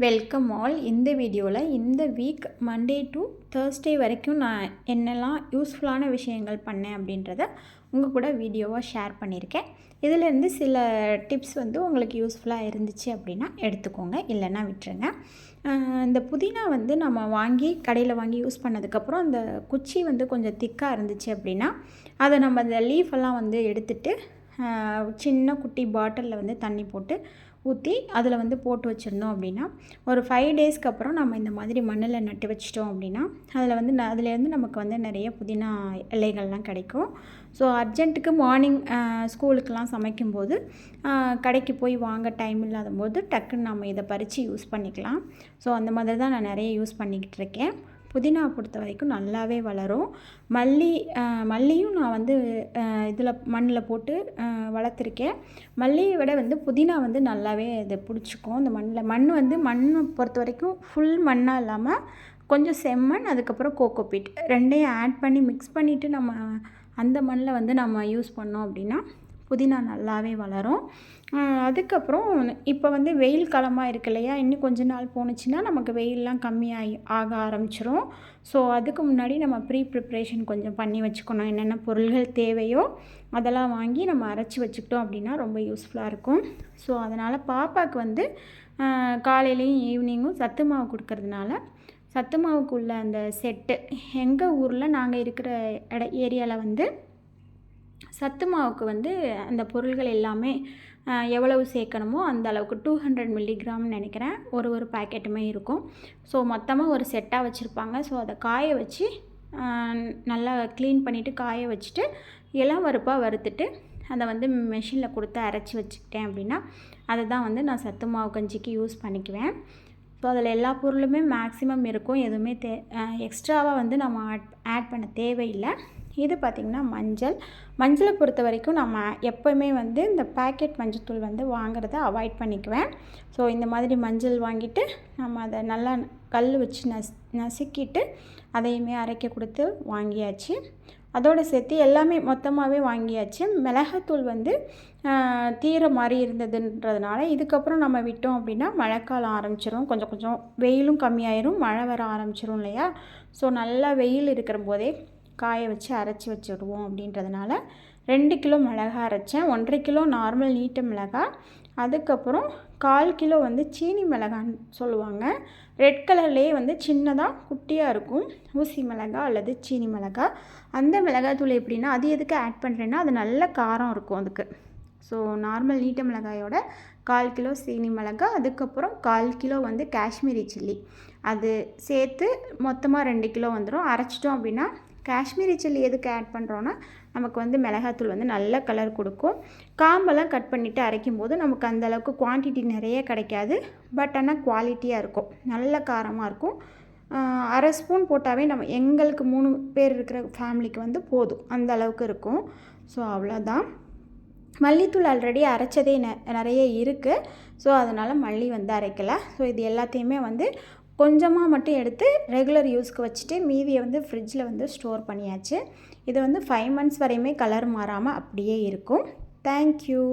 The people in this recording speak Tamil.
வெல்கம் ஆல் இந்த வீடியோவில் இந்த வீக் மண்டே டு தேர்ஸ்டே வரைக்கும் நான் என்னெல்லாம் யூஸ்ஃபுல்லான விஷயங்கள் பண்ணேன் அப்படின்றத உங்கள் கூட வீடியோவாக ஷேர் பண்ணியிருக்கேன். இதிலேருந்து சில டிப்ஸ் வந்து உங்களுக்கு யூஸ்ஃபுல்லாக இருந்துச்சு அப்படின்னா எடுத்துக்கோங்க இல்லைன்னா விட்டுருங்க. இந்த புதினா வந்து நம்ம வாங்கி கடையில் வாங்கி யூஸ் பண்ணதுக்கப்புறம் அந்த குச்சி வந்து கொஞ்சம் திக்காக இருந்துச்சு அப்படின்னா அதை நம்ம அந்த லீஃபெல்லாம் வந்து எடுத்துட்டு சின்ன குட்டி பாட்டிலில் வந்து தண்ணி போட்டு ஊற்றி அதில் வந்து போட்டு வச்சுருந்தோம் அப்படின்னா ஒரு ஃபைவ் டேஸ்க்கு அப்புறம் நம்ம இந்த மாதிரி மண்ணில் நட்டு வச்சிட்டோம் அப்படின்னா அதில் வந்து அதுலேருந்து நமக்கு வந்து நிறைய புதினா இலைகள்லாம் கிடைக்கும். ஸோ அர்ஜென்ட்டுக்கு மார்னிங் ஸ்கூலுக்கெலாம் சமைக்கும்போது கடைக்கு போய் வாங்க டைம் இல்லாத போது டக்குன்னு நம்ம இதை பறித்து யூஸ் பண்ணிக்கலாம். ஸோ அந்த மாதிரி தான் நான் நிறைய யூஸ் பண்ணிக்கிட்டு இருக்கேன். புதினா பொறுத்த வரைக்கும் நல்லாவே வளரும். மல்லி மல்லியும் நான் வந்து இதில் மண்ணில் போட்டு வளர்த்துருக்கேன். மல்லியை விட வந்து புதினா வந்து நல்லாவே இதை பிடிச்சிக்கும். இந்த மண்ணில் மண் வந்து மண் பொறுத்த வரைக்கும் ஃபுல் மண்ணாக இல்லாமல் கொஞ்சம் செம்மண் அதுக்கப்புறம் கோகோபீட் ரெண்டையும் ஆட் பண்ணி மிக்ஸ் பண்ணிவிட்டு நம்ம அந்த மண்ணில் வந்து நம்ம யூஸ் பண்ணோம் அப்படின்னா புதினா நல்லாவே வளரும். அதுக்கப்புறம் இப்போ வந்து வெயில் காலமாக இருக்கு இல்லையா? இன்னும் கொஞ்ச நாள் போணுச்சுன்னா நமக்கு வெயிலெலாம் கம்மியாகி ஆக ஆரம்பிச்சிரும். ஸோ அதுக்கு முன்னாடி நம்ம ப்ரீ ப்ரிப்ரேஷன் கொஞ்சம் பண்ணி வச்சுக்கணும். என்னென்ன பொருள்கள் தேவையோ அதெல்லாம் வாங்கி நம்ம அரைச்சி வச்சுக்கிட்டோம் அப்படின்னா ரொம்ப யூஸ்ஃபுல்லாக இருக்கும். ஸோ அதனால் பாப்பாவுக்கு வந்து காலையிலையும் ஈவினிங்கும் சத்து மாவு கொடுக்கறதுனால சத்து மாவுக்குள்ள அந்த செட்டு எங்கள் ஊரில் நாங்கள் இருக்கிற இட ஏரியாவில் வந்து சத்து மாவுக்கு வந்து அந்த பொருள்கள் எல்லாமே எவ்வளவு சேர்க்கணுமோ அந்த அளவுக்கு டூ ஹண்ட்ரட் மில்லிகிராம்னு நினைக்கிறேன். ஒரு ஒரு பேக்கெட்டுமே இருக்கும். ஸோ மொத்தமாக ஒரு செட்டாக வச்சுருப்பாங்க. ஸோ அதை காய வச்சு நல்லா க்ளீன் பண்ணிவிட்டு காய வச்சுட்டு இளம் வறுப்பாக வறுத்துட்டு அதை வந்து மிஷினில் கொடுத்து அரைச்சி வச்சுக்கிட்டேன் அப்படின்னா அதை தான் வந்து நான் சத்து மாவு கஞ்சிக்கு யூஸ் பண்ணிக்குவேன். ஸோ அதில் எல்லா பொருளுமே மேக்ஸிமம் இருக்கும். எதுவுமே தே எக்ஸ்ட்ராவாக வந்து நம்ம ஆட் ஆட் பண்ண தேவையில்லை. இது பார்த்திங்கன்னா மஞ்சள். மஞ்சளை பொறுத்த வரைக்கும் நம்ம எப்போயுமே வந்து இந்த பேக்கெட் மஞ்சத்தூள் வந்து வாங்குறத அவாய்ட் பண்ணிக்குவேன். ஸோ இந்த மாதிரி மஞ்சள் வாங்கிட்டு நம்ம அதை நல்லா கல் வச்சு நஸ் நசுக்கிட்டு அதையுமே அரைக்க கொடுத்து வாங்கியாச்சு. அதோடு சேர்த்து எல்லாமே மொத்தமாகவே வாங்கியாச்சு. மிளகாத்தூள் வந்து தீர மாதிரி இருந்ததுன்றதுனால இதுக்கப்புறம் நம்ம விட்டோம் அப்படின்னா மழைக்காலம் ஆரம்பிச்சிடும் கொஞ்சம் கொஞ்சம் வெயிலும் கம்மியாயிரும். மழை வர ஆரம்பிச்சிரும் இல்லையா? ஸோ நல்லா வெயில் இருக்கிற போதே காய வச்சு அரைச்சி வச்சுடுவோம் அப்படின்றதுனால ரெண்டு கிலோ மிளகா அரைச்சேன். ஒன்றரை கிலோ நார்மல் நீட்டு மிளகா அதுக்கப்புறம் கால் கிலோ வந்து சீனி மிளகான்னு சொல்லுவாங்க. ரெட் கலர்லேயே வந்து சின்னதாக குட்டியாக இருக்கும். ஊசி மிளகா அல்லது சீனி மிளகா அந்த மிளகாத்தூள் எப்படின்னா அது எதுக்கு ஆட் பண்ணுறேன்னா அது நல்ல காரம் இருக்கும் அதுக்கு. ஸோ நார்மல் நீட்ட மிளகாயோட கால் கிலோ சீனி மிளகா அதுக்கப்புறம் கால் கிலோ வந்து காஷ்மீரி சில்லி. அது சேர்த்து மொத்தமாக ரெண்டு கிலோ வந்துடும் அரைச்சிட்டோம் அப்படின்னா காஷ்மீரி சில்லி எதுக்கு ஆட் பண்ணுறோன்னா நமக்கு வந்து மிளகாத்தூள் வந்து நல்ல கலர் கொடுக்கும். காம்பெல்லாம் கட் பண்ணிவிட்டு அரைக்கும் போது நமக்கு அந்தளவுக்கு குவான்டிட்டி நிறைய கிடைக்காது. பட் ஆனால் குவாலிட்டியாக இருக்கும். நல்ல காரமாக இருக்கும். அரை ஸ்பூன் போட்டாவே நம்ம எங்களுக்கு மூணு பேர் இருக்கிற ஃபேமிலிக்கு வந்து போதும். அந்த அளவுக்கு இருக்கும். ஸோ அவ்வளோதான் மல்லித்தூள் ஆல்ரெடி அரைச்சதே ந நிறைய இருக்குது ஸோ அதனால் மல்லி வந்து அரைக்கலை. ஸோ இது எல்லாத்தையுமே வந்து கொஞ்சமாக மட்டும் எடுத்து ரெகுலர் யூஸ்க்கு வச்சுட்டு மீதியை வந்து ஃப்ரிட்ஜில் வந்து ஸ்டோர் பண்ணியாச்சு. இது வந்து ஃபைவ் மந்த்ஸ் வரையுமே கலர் மாறாமல் அப்படியே இருக்கும். தேங்க்யூ